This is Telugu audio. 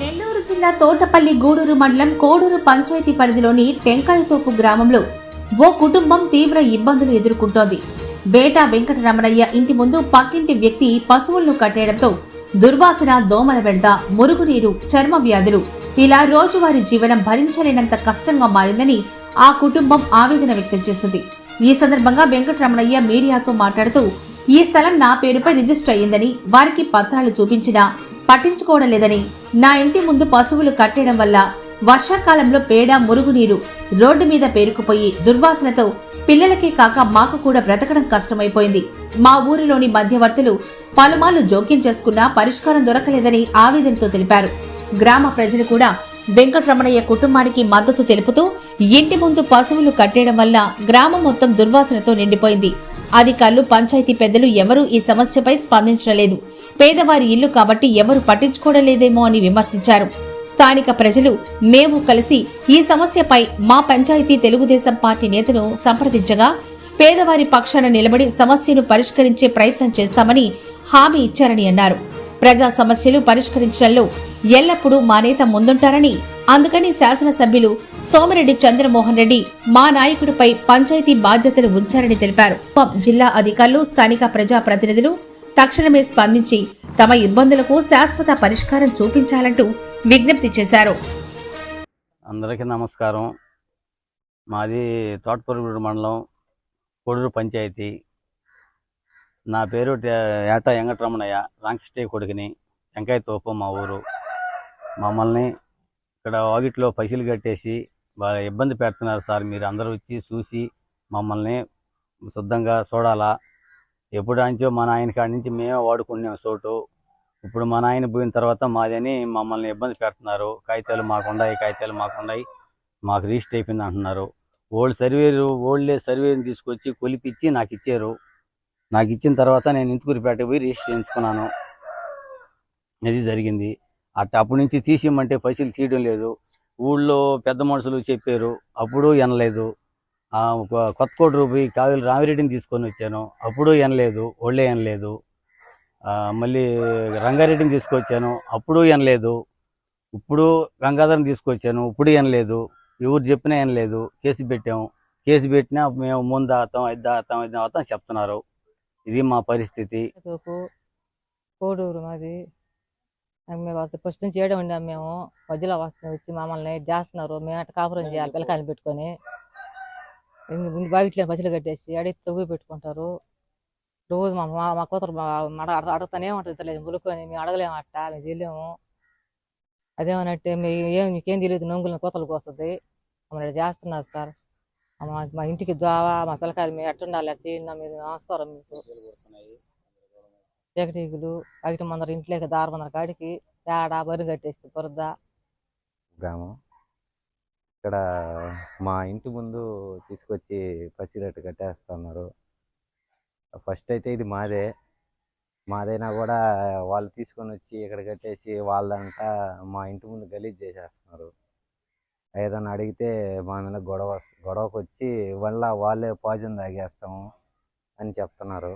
నెల్లూరు జిల్లా తోటపల్లి గూడూరు మండలం కోడూరు పంచాయతీ పరిధిలోని టెంకాయతోపు గ్రామంలో ఓ కుటుంబం తీవ్ర ఇబ్బందులు ఎదుర్కొంటోంది. వేట వెంకటరమణయ్య ఇంటి ముందు పక్కింటి వ్యక్తి పశువులను కట్టేయడంతో దుర్వాసన దోమల బెడద మురుగునీరు చర్మ వ్యాధులు. ఇలా రోజువారీ జీవనం భరించలేనంత కష్టంగా మారిందని ఆ కుటుంబం ఆవేదన వ్యక్తం చేసింది. ఈ సందర్భంగా వెంకటరమణయ్య మీడియాతో మాట్లాడుతూ ఈ స్థలం నా పేరుపై రిజిస్టర్ అయ్యిందని వారికి పత్రాలు చూపించినా పట్టించుకోవడం లేదని. నా ఇంటి ముందు పశువులు కట్టేయడం వల్ల వర్షాకాలంలో పేడ మురుగునీరు రోడ్డు మీద పేరుకుపోయి దుర్వాసనతో పిల్లలకే కాక మాకు కూడా బ్రతకడం కష్టమైపోయింది. మా ఊరిలోని మధ్యవర్తులు పలుమార్లు జోక్యం చేసుకున్నా పరిష్కారం దొరకలేదని ఆవేదనతో తెలిపారు. గ్రామ ప్రజలు కూడా వెంకటరమణయ్య కుటుంబానికి మద్దతు తెలుపుతూ ఇంటి ముందు పశువులు కట్టేయడం వల్ల గ్రామం మొత్తం దుర్వాసనతో నిండిపోయింది. అధికారులు పంచాయతీ పెద్దలు ఎవరూ ఈ సమస్యపై స్పందించడం లేదు. పేదవారి ఇల్లు కాబట్టి ఎవరు పట్టించుకోవడం లేదేమో అని విమర్శించారు. స్థానిక ప్రజలు మేము కలిసి ఈ సమస్యపై మా పంచాయతీ తెలుగుదేశం పార్టీ నేతను సంప్రదించగా పేదవారి పక్షాన నిలబడి సమస్యను పరిష్కరించే ప్రయత్నం చేస్తామని హామీ ఇచ్చారని అన్నారు. ప్రజా సమస్యలు పరిష్కరించడంలో ఎల్లప్పుడూ మా నేత ముందుంటారని అందుకని శాసనసభ్యులు సోమిరెడ్డి చంద్రమోహన్ రెడ్డి మా నాయకుడిపై పంచాయతీ బాధ్యతలు ఉంచారని తెలిపారు. జిల్లా అధికారులు స్థానిక ప్రజా ప్రతినిధులు తక్షణమే స్పందించి తమ ఇబ్బందులకు శాశ్వత పరిష్కారం చూపించాలంటూ విజ్ఞప్తి చేశారు. అందరికీ నమస్కారం. మాది తోటపరుగుడు మండలం కొడూరు పంచాయతీ. నా పేరు టే- ఏట వెంకటరమణయ్య. రాంకృష్ణయ్య కొడుకుని. వెంకాయ తోపు మా ఊరు. మమ్మల్ని ఇక్కడ వాగిట్లో పైసలు కట్టేసి బాగా ఇబ్బంది పెడుతున్నారు సార్. మీరు అందరూ వచ్చి చూసి మమ్మల్ని శుద్ధంగా చూడాలా? ఎప్పుడు మన మా నాయన కాడి నుంచి మేమే వాడుకున్నాం చోటు ఇప్పుడు మా నాయన పోయిన తర్వాత మాదని మమ్మల్ని ఇబ్బంది పెడుతున్నారు. కాగితాలు మాకుండాయి కాగితాలు మాకుండాయి. మాకు రిజిస్టర్ అయిపోయింది అంటున్నారు. ఓల్డ్ సర్వేరు ఓల్డ్లే సర్వేని తీసుకొచ్చి కొలిపిచ్చి నాకు ఇచ్చారు. నాకు ఇచ్చిన తర్వాత నేను ఇంటికూరిపేటకు పోయి రిజిస్టర్ చేయించుకున్నాను. ఇది జరిగింది. అట్ట అప్పటి నుంచి తీసిమ్మంటే పైసలు తీయడం లేదు. ఊళ్ళో పెద్ద మనుషులు చెప్పారు. అప్పుడు వినలేదు. కొత్తకోట పోయి కావేలు రామిరెడ్డిని తీసుకొని వచ్చాను. అప్పుడు ఎనలేదు ఒళ్ళే ఎనలేదు. ఆ, మళ్ళీ రంగారెడ్డిని తీసుకొచ్చాను. అప్పుడు ఎనలేదు. ఇప్పుడు గంగాధర్ని తీసుకొచ్చాను. ఇప్పుడు ఎనలేదు. ఎవరు చెప్పినా ఎనలేదు. కేసు పెట్టాము కేసు పెట్టినా మేము ముందు దాతాం ఐదు దాతాం ఐదు ఆతాం చెప్తున్నారు. ఇది మా పరిస్థితి. కోడూరు మాది. మేము ఫస్ట్ నుంచి చేయడం ఉండాం మేము. మధ్యలో వస్తాం వచ్చి మమ్మల్ని చేస్తున్నారు మేము అట్ట కాపురం చేయాలి పిల్లకాయలు పెట్టుకొని. ఇంటి బాగిట్లో పచ్చలు కట్టేసి అడిగి తగ్గు పెట్టుకుంటారు. రోజు మా మా కూతురు అడుగుతానే ఉంటుంది తెలియదు ములుకొని మేము అడగలేము అట్ట మేము చేయలేము. అదేమనంటే మీ ఏం మీకేం తెలియదు నొంగులను కూతలు కోస్తుంది మమ్మల్ని చేస్తున్నారు సార్. మా మా ఇంటికి ద్వావా మా పిల్లకాయలు మేము ఎట్టుండాలి అట్ట చేయండి మీరు నమస్కారం మీకు. చీకటీగులు అగిటి మందర ఇంట్లోకి దారి మందర కాడికి పేడ బరి కట్టేస్తే బురద. గ్రామం. ఇక్కడ మా ఇంటి ముందు తీసుకొచ్చి పసిరట్టు కట్టేస్తున్నారు. ఫస్ట్ అయితే ఇది మాదే. మాదైనా కూడా వాళ్ళు తీసుకొని వచ్చి ఇక్కడ కట్టేసి వాళ్ళంతా మా ఇంటి ముందు గలీజ్ చేసేస్తున్నారు. ఏదైనా అడిగితే మా మీద గొడవ గొడవకు వచ్చి మళ్ళీ వాళ్ళే పాజన్ తాగేస్తాము అని చెప్తున్నారు.